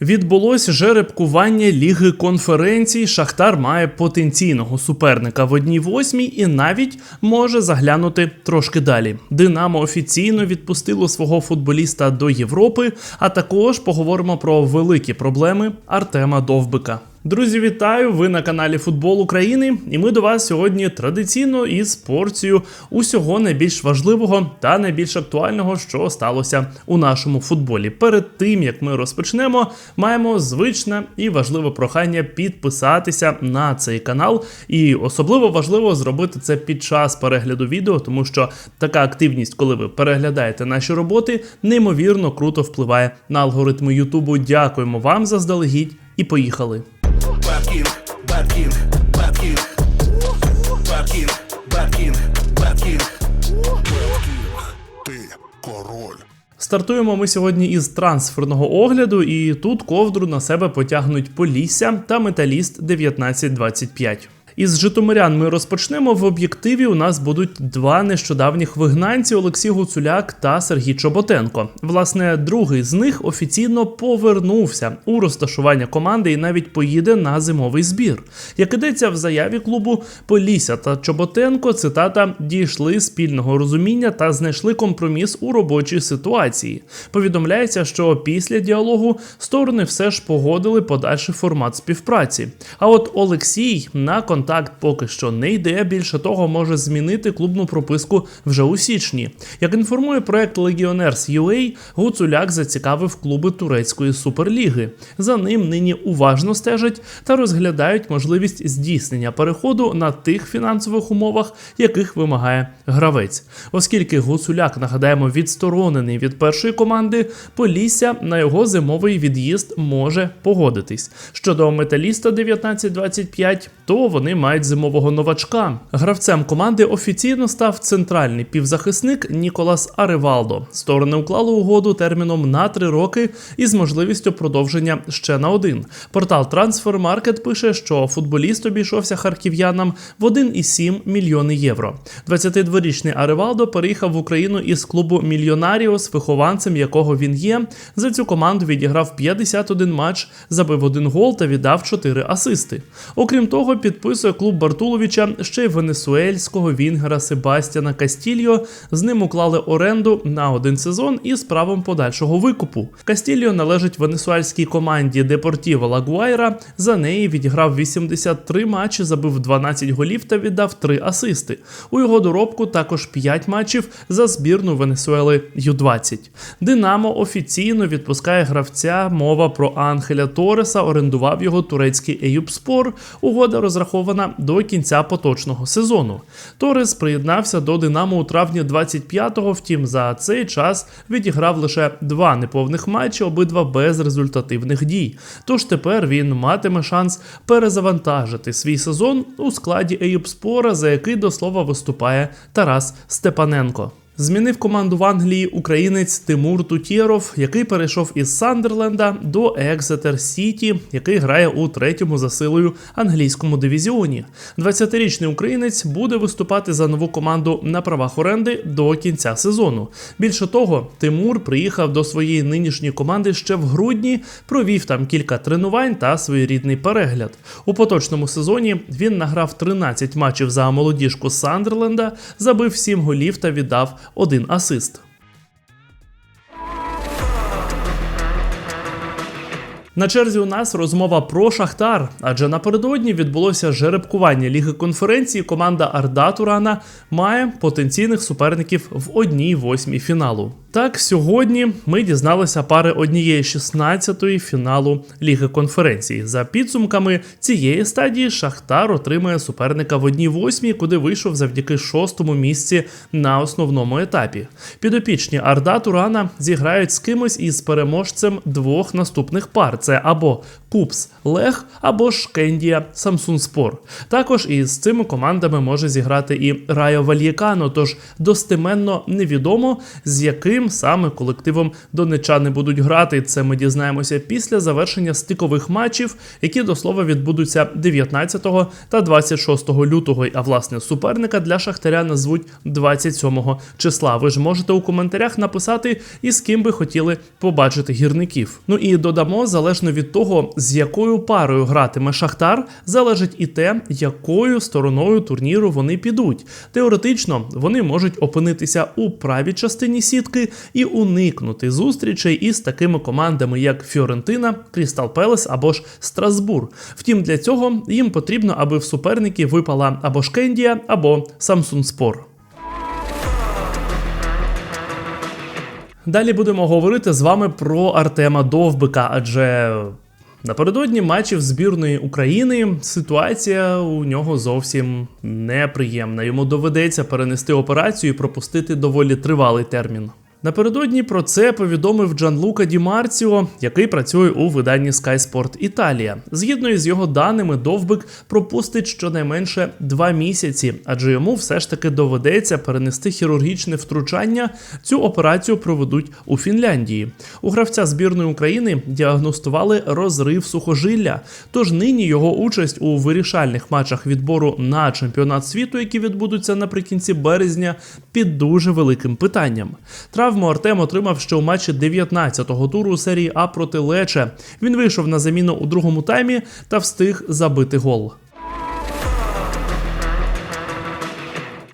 Відбулось жеребкування ліги конференцій. Шахтар має потенційного суперника в одній восьмій і навіть може заглянути трошки далі. Динамо офіційно відпустило свого футболіста до Європи. А також поговоримо про великі проблеми Артема Довбика. Друзі, вітаю! Ви на каналі Футбол України, і ми до вас сьогодні традиційно із порцією усього найбільш важливого та найбільш актуального, що сталося у нашому футболі. Перед тим як ми розпочнемо, маємо звичне і важливе прохання підписатися на цей канал. І особливо важливо зробити це під час перегляду відео, тому що така активність, коли ви переглядаєте наші роботи, неймовірно круто впливає на алгоритми Ютубу. Дякуємо вам заздалегідь і поїхали. Бабкін, Бабкін, Бабкін, Бабкін, Бабкін. Ти король. Стартуємо ми сьогодні із трансферного огляду, і тут ковдру на себе потягнуть Полісся та Металіст 1925. Із Житомирян ми розпочнемо. В об'єктиві у нас будуть два нещодавніх вигнанці Олексій Гуцуляк та Сергій Чоботенко. Власне, другий з них офіційно повернувся у розташування команди і навіть поїде на зимовий збір. Як ідеться в заяві клубу, Полісся та Чоботенко цитата дійшли спільного розуміння та знайшли компроміс у робочій ситуації. Повідомляється, що після діалогу сторони все ж погодили подальший формат співпраці. А от Олексій на контакт поки що не йде. Більше того, може змінити клубну прописку вже у січні. Як інформує проект Legioners UA, Гуцуляк зацікавив клуби турецької суперліги. За ним нині уважно стежать та розглядають можливість здійснення переходу на тих фінансових умовах, яких вимагає гравець. Оскільки Гуцуляк, нагадаємо, відсторонений від першої команди, Полісся на його зимовий від'їзд може погодитись. Щодо металіста 1925, то вони мають зимового новачка. Гравцем команди офіційно став центральний півзахисник Ніколас Аривалдо. Сторони уклали угоду терміном на три роки із можливістю продовження ще на один. Портал Transfermarkt пише, що футболіст обійшовся харків'янам в 1,7 мільйони євро. 22-річний Аривалдо переїхав в Україну із клубу Мільйонаріос, вихованцем якого він є. За цю команду відіграв 51 матч, забив один гол та віддав 4 асисти. Окрім того, підписує клуб Бартуловича ще й венесуельського вінгера Себастьяна Кастільо. З ним уклали оренду на один сезон із правом подальшого викупу. Кастільо належить венесуельській команді Депортіво Лагуайра. За неї відіграв 83 матчі, забив 12 голів та віддав 3 асисти. У його доробку також 5 матчів за збірну Венесуели Ю-20. Динамо офіційно відпускає гравця. Мова про Анхеля Тореса орендував його турецький Еюбспор. Угода розрахована до кінця поточного сезону. Торес приєднався до Динамо у травні 25-го, втім за цей час відіграв лише два неповних матчі, обидва без результативних дій. Тож тепер він матиме шанс перезавантажити свій сезон у складі Еюпспора, за який до слова виступає Тарас Степаненко. Змінив команду в Англії українець Тимур Тутєров, який перейшов із Сандерленда до Екзетер Сіті, який грає у третьому за силою англійському дивізіоні. 20-річний українець буде виступати за нову команду на правах оренди до кінця сезону. Більше того, Тимур приїхав до своєї нинішньої команди ще в грудні, провів там кілька тренувань та своєрідний перегляд. У поточному сезоні він награв 13 матчів за молодіжку Сандерленда, забив 7 голів та віддав один асист. На черзі у нас розмова про Шахтар, адже напередодні відбулося жеребкування ліги конференції. Команда Арда Турана має потенційних суперників в одній восьмій фіналу. Так, сьогодні ми дізналися пари однієї 16-ї фіналу Ліги конференції. За підсумками цієї стадії Шахтар отримає суперника в одній восьмій, куди вийшов завдяки шостому місці на основному етапі. Підопічні Арда Турана зіграють з кимось із переможцем двох наступних пар: це або Купс Лех, або ж Кендія Самсун Спор. Також із цими командами може зіграти і Райо Вальєкано, тож достеменно невідомо з яким яким саме колективом донечани будуть грати. Це ми дізнаємося після завершення стикових матчів, які до слова відбудуться 19 та 26 лютого. А власне суперника для Шахтаря назвуть 27 числа. Ви ж можете у коментарях написати, із ким би хотіли побачити гірників. Ну і додамо, залежно від того, з якою парою гратиме Шахтар, залежить і те, якою стороною турніру вони підуть. Теоретично вони можуть опинитися у правій частині сітки і уникнути зустрічей із такими командами, як Фіорентина, Крістал Пелес або ж Страсбур. Втім, для цього їм потрібно, аби в суперники випала або Шкендія, або Самсун Спор. Далі будемо говорити з вами про Артема Довбика, адже напередодні матчів збірної України ситуація у нього зовсім неприємна. Йому доведеться перенести операцію і пропустити доволі тривалий термін. Напередодні про це повідомив Джанлука Ді Марціо, який працює у виданні Sky Sport Італія. Згідно із його даними, Довбик пропустить щонайменше два місяці, адже йому все ж таки доведеться перенести хірургічне втручання. Цю операцію проведуть у Фінляндії. У гравця збірної України діагностували розрив сухожилля. Тож нині його участь у вирішальних матчах відбору на чемпіонат світу, які відбудуться наприкінці березня, під дуже великим питанням. Травму Артем отримав ще у матчі 19-го туру серії А проти Лече. Він вийшов на заміну у другому таймі та встиг забити гол.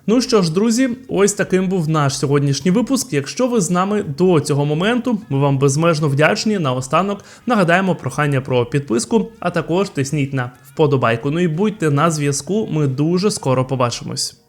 Ну що ж, друзі, ось таким був наш сьогоднішній випуск. Якщо ви з нами до цього моменту, ми вам безмежно вдячні. Наостанок нагадаємо прохання про підписку, а також тисніть на вподобайку. Ну і будьте на зв'язку. Ми дуже скоро побачимось.